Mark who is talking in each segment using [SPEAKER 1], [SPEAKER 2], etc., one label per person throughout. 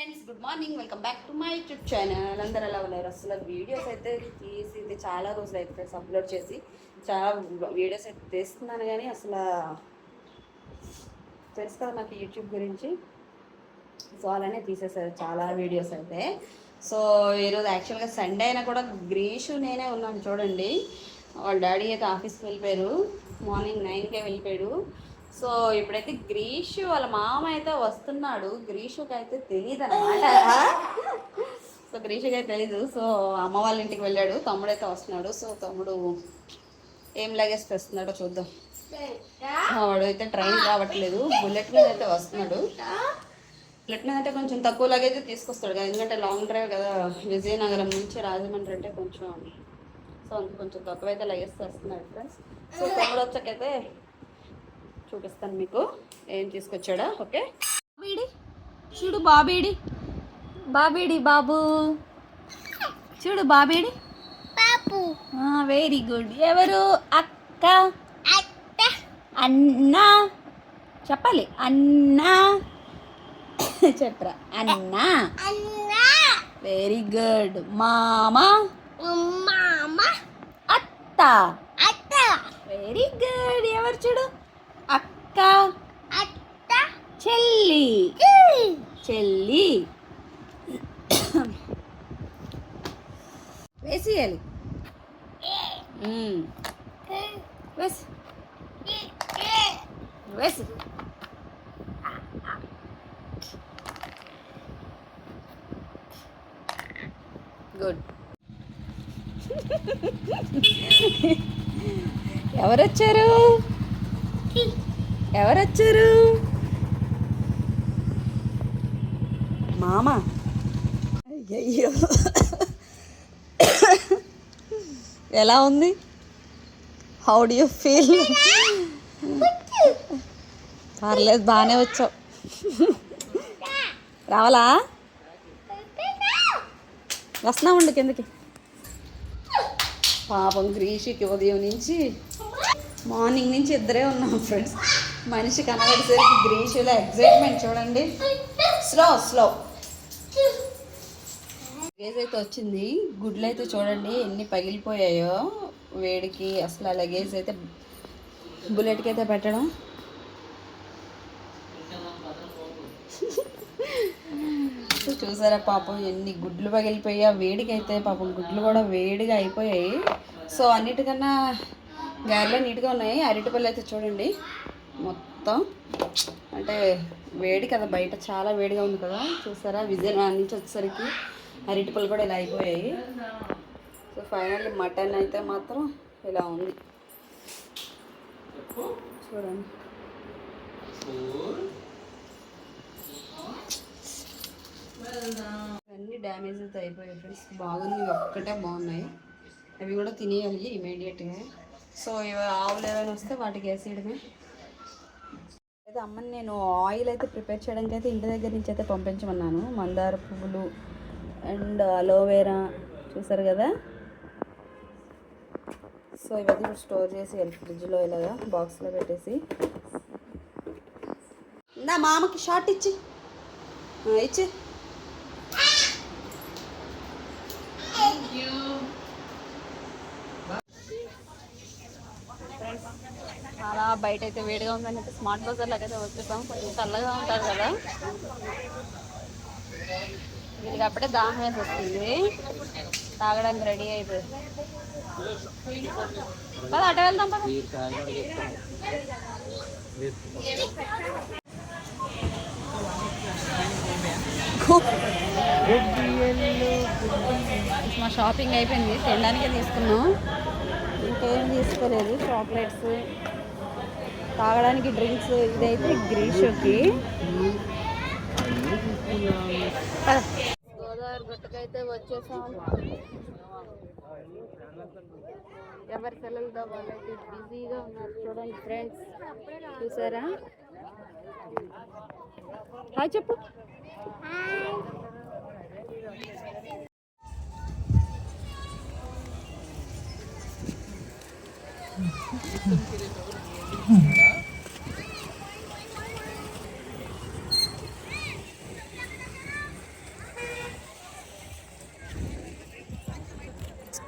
[SPEAKER 1] Friends good morning welcome back to my YouTube channel అందరు ఎలా ఉన్నారు? అసలు వీడియోస్ అయితే తీసి ఇది చాలా రోజులు అయితే ఫ్రెండ్స్ అప్లోడ్ చేసి చాలా వీడియోస్ అయితే తీస్తున్నాను కానీ అసలు తెలుసు కదా నాకు యూట్యూబ్ గురించి? సో అలానే తీసేసారు చాలా వీడియోస్ అయితే. సో ఈరోజు యాక్చువల్గా సండే అయినా కూడా గ్రీషు నేనే ఉన్నాను చూడండి. వాళ్ళ డాడీ అయితే ఆఫీస్కి వెళ్ళిపోయారు. మార్నింగ్ నైన్కే వెళ్ళిపోయాడు. సో ఇప్పుడైతే గ్రీష్ వాళ్ళ మామ అయితే వస్తున్నాడు. గ్రీషుకి అయితే తెలియదు అనమాట సో గ్రీషుకి అయితే తెలీదు. సో అమ్మ వాళ్ళ ఇంటికి వెళ్ళాడు. తమ్ముడు అయితే వస్తున్నాడు. సో తమ్ముడు ఏం లగేజ్ తెస్తున్నాడో చూద్దాం. వాడు అయితే ట్రైన్ రావట్లేదు. బుల్లెట్ మీద అయితే వస్తున్నాడు. బుల్లెట్ మీద అయితే కొంచెం తక్కువ లగేజ్ తీసుకొస్తాడు కదా. ఎందుకంటే లాంగ్ డ్రైవ్ కదా. విజయనగరం నుంచి రాజమండ్రి అంటే కొంచెం సో అందుకు కొంచెం తక్కువ అయితే లగేజ్ తెస్తున్నాడు ఫ్రెండ్స్ సో తమ్ముడు వచ్చాకైతే చూపిస్తాను మీకు. ఏం తీసుకొచ్చాడా ఓకే? బాబీడి? చూడు బాబీడి. బాబీడి బాబు. చూడు బాబీడి.
[SPEAKER 2] పాపు
[SPEAKER 1] వెరీ గుడ్ ఎవరు? అక్క.
[SPEAKER 2] అత్త.
[SPEAKER 1] అన్న. చెప్పాలి. అన్న. చెప్పరా. అన్న.
[SPEAKER 2] అన్న.
[SPEAKER 1] వెరీ గుడ్ మామ.
[SPEAKER 2] మామ.
[SPEAKER 1] అత్త.
[SPEAKER 2] అత్త.
[SPEAKER 1] వెరీ గుడ్ ఎవరు చూడు? అక్క.
[SPEAKER 2] అత్త.
[SPEAKER 1] చెల్లి. చెల్లి. వేసేయాలి. వేసి. గుడ్. ఎవరొచ్చారు? ఎవరొచ్చారు? మామ? అయ్యయ్యో. ఎలా ఉంది? హౌ డు యూ ఫీల్ పర్లేదు బాగానే వచ్చావు. రావాలా? వస్తున్నాం ఉండు కిందకి. పాపం గ్రీషికి ఉదయం నుంచి మార్నింగ్ నుంచి ఇద్దరే ఉన్నాం ఫ్రెండ్స్ మనిషి కనబడేసరికి గ్రీషులో ఎగ్జైట్మెంట్ చూడండి. స్లో స్లో లగేజ్ అయితే వచ్చింది. గుడ్లు అయితే చూడండి ఎన్ని పగిలిపోయాయో. వేడికి అసలు ఆ లగేజ్ అయితే బుల్లెట్కి అయితే పెట్టడం. చూసారా పాపం ఎన్ని గుడ్లు పగిలిపోయా వేడికి అయితే పాపం గుడ్లు కూడా వేడిగా అయిపోయాయి. సో అన్నిటికన్నా గారెలో నీట్గా ఉన్నాయి. అరటిపళ్ళు అయితే చూడండి. మొత్తం అంటే వేడి కదా బయట చాలా వేడిగా ఉంది కదా. చూసారా? విజయనగరం నుంచి వచ్చేసరికి అరటిపళ్ళు కూడా ఇలా అయిపోయాయి. సో ఫైనల్లీ మటన్ అయితే మాత్రం ఇలా ఉంది. చూడండి. అన్ని డ్యామేజ్ అయితే అయిపోయాయి ఫ్రెండ్స్. బాగున్నాయి ఒక్కటే బాగున్నాయి. అవి కూడా తినేయాలి ఇమీడియట్గా. సో ఆవులు ఏమైనా వస్తే వాటికి వేసేయడమే అయితే అమ్మని నేను ఆయిల్ అయితే ప్రిపేర్ చేయడానికి అయితే ఇంటి దగ్గర నుంచి అయితే పంపించమన్నాను. మందార పువ్వులు అండ్ అలోవేరా చూసారు కదా? సో ఇవన్నీ ఇప్పుడు స్టోర్ చేసి ఫ్రిడ్జ్లో ఇలాగా బాక్స్లో పెట్టేసి. నా మామకి షార్ట్ ఇచ్చి. ఇచ్చి చాలా బయట అయితే వేడిగా ఉందని అయితే స్మార్ట్ బజార్ లాగా అయితే వచ్చేసాం కొంచెం చల్లగా ఉంటుంది కదా. వీళ్ళకి అప్పుడే దాహం వేసి వస్తుంది. తాగడానికి రెడీ అయిపోయింది పద అటు వెళ్దాం పద. మా షాపింగ్ అయిపోయింది తినడానికే తీసుకున్నాం. ఇంకేం తీసుకోలేదు చాక్లెట్స్. తాగడానికి డ్రింక్స్ ఇదైతే గ్రీషోకి. గోదావరి గుట్టకైతే వచ్చేసాం. ఎవరి సెలవులతో వాళ్ళైతే బిజీగా ఉన్నారు చూడండి ఫ్రెండ్స్. చూసారా? హాయ్ చెప్పు.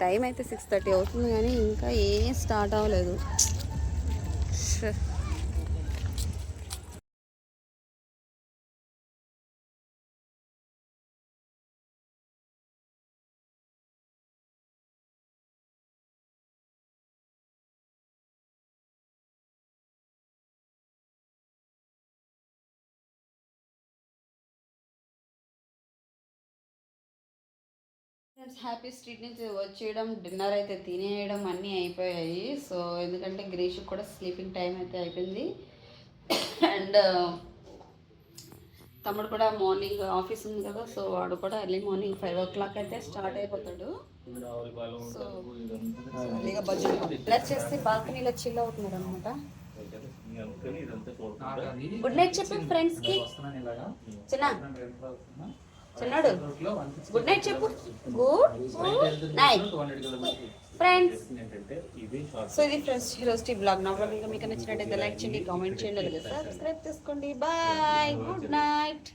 [SPEAKER 1] టైం అయితే సిక్స్ థర్టీ అవుతుంది కానీ ఇంకా ఏం స్టార్ట్ అవ్వలేదు. ఫ్రెండ్స్ హ్యాపీ స్ట్రీట్ నుంచి వచ్చేయడం డిన్నర్ అయితే తినేయడం అన్నీ అయిపోయాయి. సో ఎందుకంటే గ్రీష్ కూడా స్లీపింగ్ టైం అయితే అయిపోయింది. అండ్ తమ్ముడు కూడా మార్నింగ్ ఆఫీస్ ఉంది కదా సో వాడు కూడా early morning five o'clock అయితే స్టార్ట్ అయిపోతాడు. సో చేస్తే బాల్కనీలో చిల్ అవుతున్నారు అనమాట గుడ్ నైట్ చెప్పు ఫ్రెండ్స్కి. చిన్న. చిన్నాడు. గుడ్ నైట్ చెప్పు. గుడ్ నైట్ ఫ్రెండ్స్ సో ఇది ఫ్రెండ్స్ ఈరోజు బ్లాగ్ నా బ్లాగ్ మీకు నచ్చినట్టయితే లైక్ చేయండి కామెంట్ చేయండి అలాగే సబ్స్క్రైబ్ చేసుకోండి. Bye good night